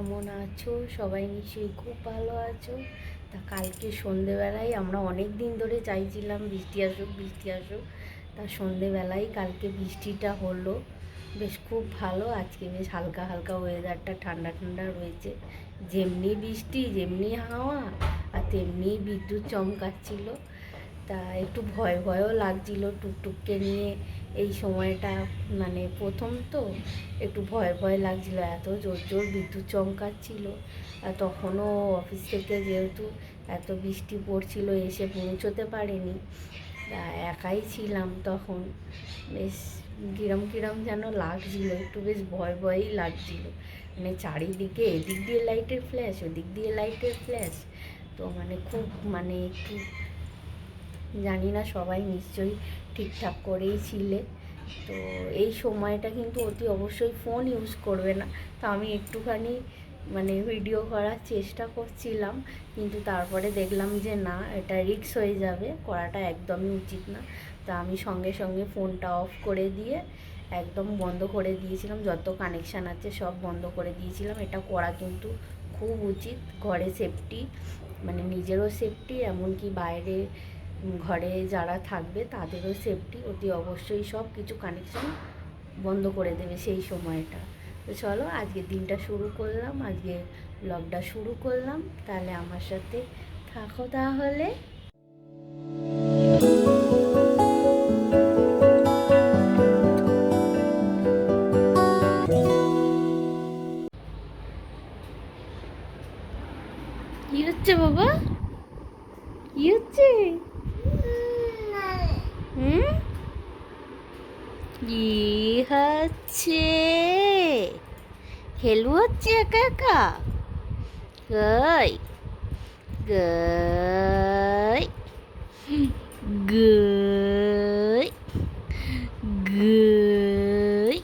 কেমন আছো? সবাই নিশ্চয়ই খুব ভালো আছো। তা কালকে সন্ধেবেলায় আমরা অনেক দিন ধরে চাইছিলাম বৃষ্টি আসুক বৃষ্টি আসুক। তা সন্ধেবেলায় কালকে বৃষ্টিটা হলো। বেশ খুব ভালো, আজকে বেশ হালকা হালকা ওয়েদারটা ঠান্ডা ঠান্ডা রয়েছে। যেমনি বৃষ্টি, যেমনি হাওয়া, আর তেমনি বিদ্যুৎ চমকাচ্ছিল। তা একটু ভয় ভয়ও লাগছিল টুকটুককে নিয়ে। এই সময়টা মানে প্রথম তো একটু ভয় ভয় লাগছিল, এত জোর জোর বিদ্যুৎ চমকাচ্ছিল। আর তখনও অফিস থেকে যেহেতু এত বৃষ্টি পড়ছিল, এসে পৌঁছতে পারেনি। একাই ছিলাম তখন। বেশ কিরম কিরম যেন লাগছিল, একটু বেশ ভয় ভয়ই লাগছিল। মানে চারিদিকে এদিক দিয়ে লাইটের ফ্ল্যাশ ওদিক দিয়ে লাইটের ফ্ল্যাশ তো মানে খুব মানে একটু জানি না, সবাই নিশ্চয়ই ঠিকঠাক করেই ছিলে। তো এই সময়টা কিন্তু অতি অবশ্যই ফোন ইউজ করবে না। তো আমি একটুখানি মানে ভিডিও করার চেষ্টা করছিলাম, কিন্তু তারপরে দেখলাম যে না, এটা রিক্স হয়ে যাবে, করাটা একদমই উচিত না। তা আমি সঙ্গে সঙ্গে ফোনটা অফ করে দিয়ে একদম বন্ধ করে দিয়েছিলাম। যত কানেকশান আছে সব বন্ধ করে দিয়েছিলাম। এটা করা কিন্তু খুব উচিত। ঘরে সেফটি মানে নিজেরও সেফটি এমনকি বাইরে ঘরে যারা থাকবে তাদেরও সেফটি অতি অবশ্যই সব কিছু কানেকশন বন্ধ করে দেবে সেই সময়টা। তো চলো আজকে দিনটা শুরু করলাম, আজকে ব্লগটা শুরু করলাম। তাহলে আমার সাথে থাকো তাহলে। কি হচ্ছে বাবা কি হচ্ছে হুম কি হচ্ছে খেলু হচ্ছে একা একা গাই গাই গাই গাই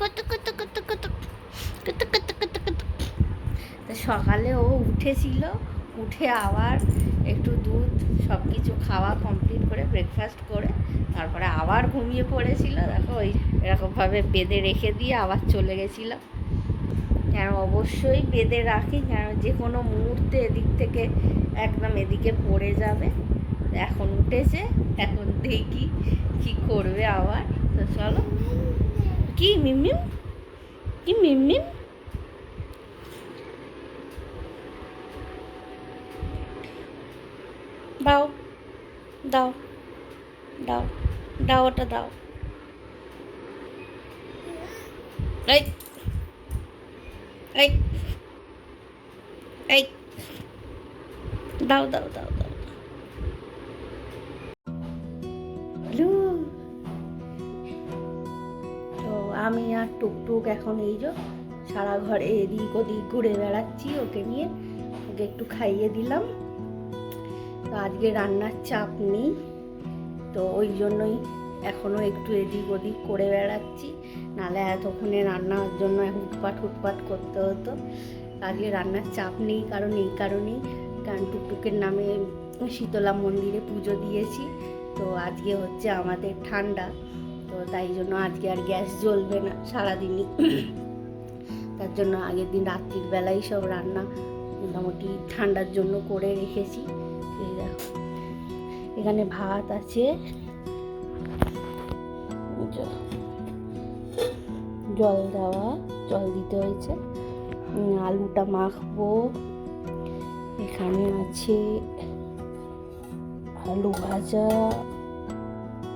কত কত কত কত কত কত কত কত সকালে ও উঠেছিল উঠে আবার একটু দুধ সব কিছু খাওয়া কমপ্লিট করে ব্রেকফাস্ট করে তারপরে আবার ঘুমিয়ে পড়েছিল দেখো ওই এরকমভাবে বেঁধে রেখে দিয়ে আবার চলে গেছিলাম কেন অবশ্যই বেঁধে রাখি কেন যে কোনো মুহূর্তে এদিক থেকে একদম এদিকে পড়ে যাবে। এখন উঠেছে, এখন দেখি কি করবে আবার। তো চলো। কি মিমিম কি মিমিম দাও দাও দাও দাও ওটা দাও। এই এই এই, দাও দাও দাও দাও। হ্যালো। তো আমি আর টুকটুক এখন এই যে সারা ঘরে এদিক ওদিক ঘুরে বেড়াচ্ছি ওকে নিয়ে। ওকে একটু খাইয়ে দিলাম। তো আজকে রান্নার চাপ নেই। তো ওই জন্যই এখনও একটু এদিক ওদিক করে বেড়াচ্ছি। নাহলে এতক্ষণে রান্নার জন্য হুটপাট হুটপাট করতে হতো। আজকে রান্নার চাপ নেই কারণ, এই কারণেই কারণ টুকটুকের নামে শীতলা মন্দিরে পুজো দিয়েছি। তো আজকে হচ্ছে আমাদের ঠান্ডা, তো তাই জন্য আজকে আর গ্যাস জ্বলবে না সারাদিনই। তার জন্য আগের দিন রাত্রির বেলায় সব রান্না মোটামুটি ঠান্ডার জন্য করে রেখেছি। এখানে ভাত আছে। জল দেওয়া, জল দিতে হয়েছে। আলুটা মাখবো। এখানে আছে আলু ভাজা।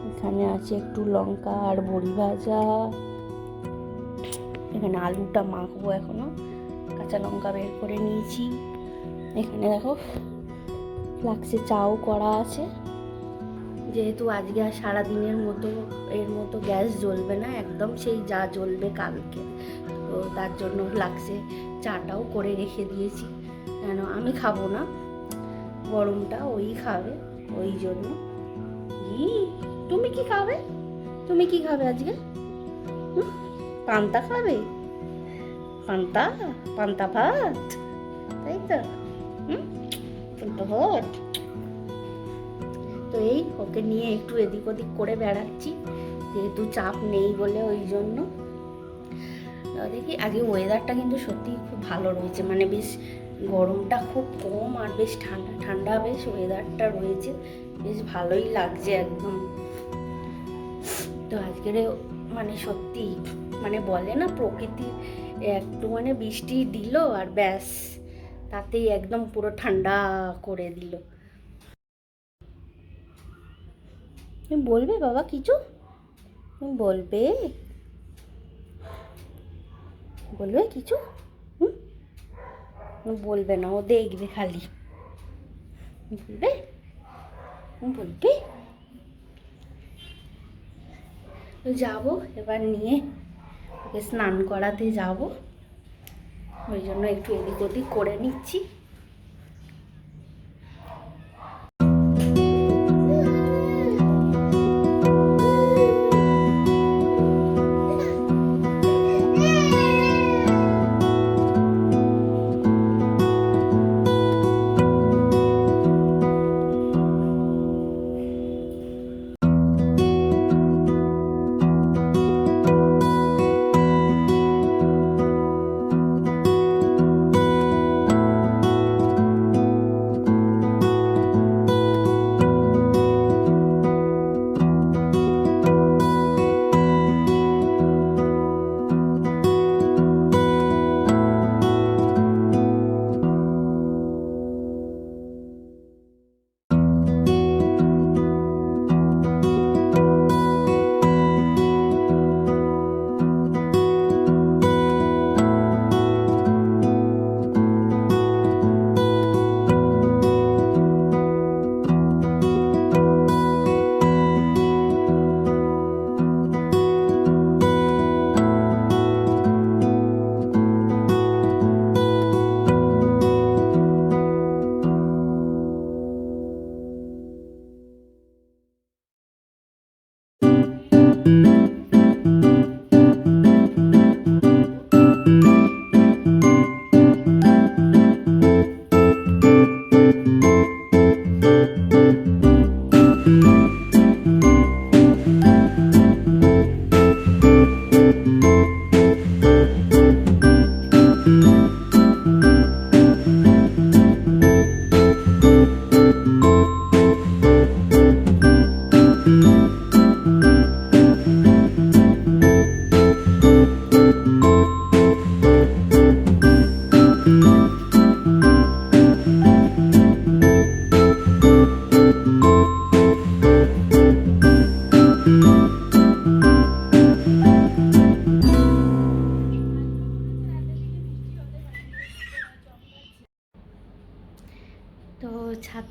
এখানে আছে একটু লঙ্কা আর বড়ি ভাজা। এখানে আলুটা মাখবো এখনও। কাঁচা লঙ্কা বের করে নিয়েছি। এখানে দেখো ফ্লাক্সে চাও করা আছে। যেহেতু আজকে আর সারাদিনের মতো, এর মতো গ্যাস জ্বলবে না একদম, সেই যা জ্বলবে কালকে। তো তার জন্য ফ্লাক্সে চাটাও করে রেখে দিয়েছি। কেন, আমি খাব না। গরমটা ওই খাবে, ওই জন্য। তুমি কি খাবে? তুমি কি খাবে আজকে? পান্তা খাবে? পান্তা? পান্তা ভাত? তাই তো? হুম পান্তা ভাত তো এই ওকে নিয়ে একটু এদিক ওদিক করে বেড়াচ্ছি, যেহেতু চাপ নেই বলে ওই জন্য। দেখি, আগে ওয়েদারটা কিন্তু সত্যি খুব ভালো রয়েছে মানে বেশ গরমটা খুব কম আর বেশ ঠান্ডা ঠান্ডা বেশ ওয়েদারটা রয়েছে, বেশ ভালোই লাগছে একদম। তো আজকের মানে সত্যি মানে বলে না, প্রকৃতি একটু মানে বৃষ্টি দিল আর ব্যাস, তাতেই একদম পুরো ঠান্ডা করে দিল। তুমি বলবে বাবা কিছু? তুমি বলবে। বলবে কিছু? হুম? বলবে না, ও দেখবে খালি। বলবে? বলবে? যাব এবার নিয়ে, ওকে স্নান করাতে যাব। ওই জন্য একটু এদিক ওদিক করে নিচ্ছি।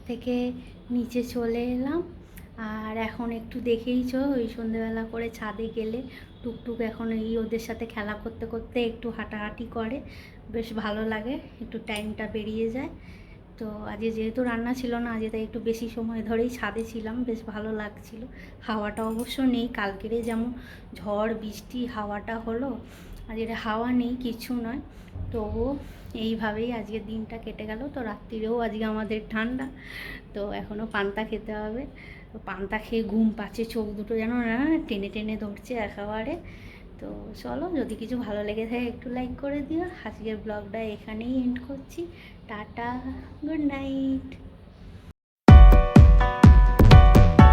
থেকে নিচে চলে এলাম। আর এখন একটু দেখেইছো ওই সন্ধেবেলা করে ছাদে গেলে টুকটুক এখন এই ওদের সাথে খেলা করতে করতে একটু হাঁটাহাঁটি করে। বেশ ভালো লাগে, একটু টাইমটা বেরিয়ে যায়। তো আজকে যেহেতু রান্না ছিল না, আজকে তাই একটু বেশি সময় ধরেই ছাদে ছিলাম, বেশ ভালো লাগছিল। হাওয়াটা অবশ্য নেই, কালকেরে যেমন ঝড়, বৃষ্টি, হাওয়াটা হলো। আজকে হাওয়া নেই, কিছু নয়। তবুও এইভাবেই আজকের দিনটা কেটে গেল। তো রাত্রিরেও আজকে আমাদের ঠান্ডা। তো এখনও পান্তা খেতে হবে। তো পান্তা খেয়ে ঘুম পাচ্ছে, চোখ দুটো যেন না টেনে টেনে ধরছে একেবারে। তো চলো, যদি কিছু ভালো লেগে থাকে একটু লাইক করে দিও। আজকের ব্লগটা এখানেই এন্ড করছি। Tata good night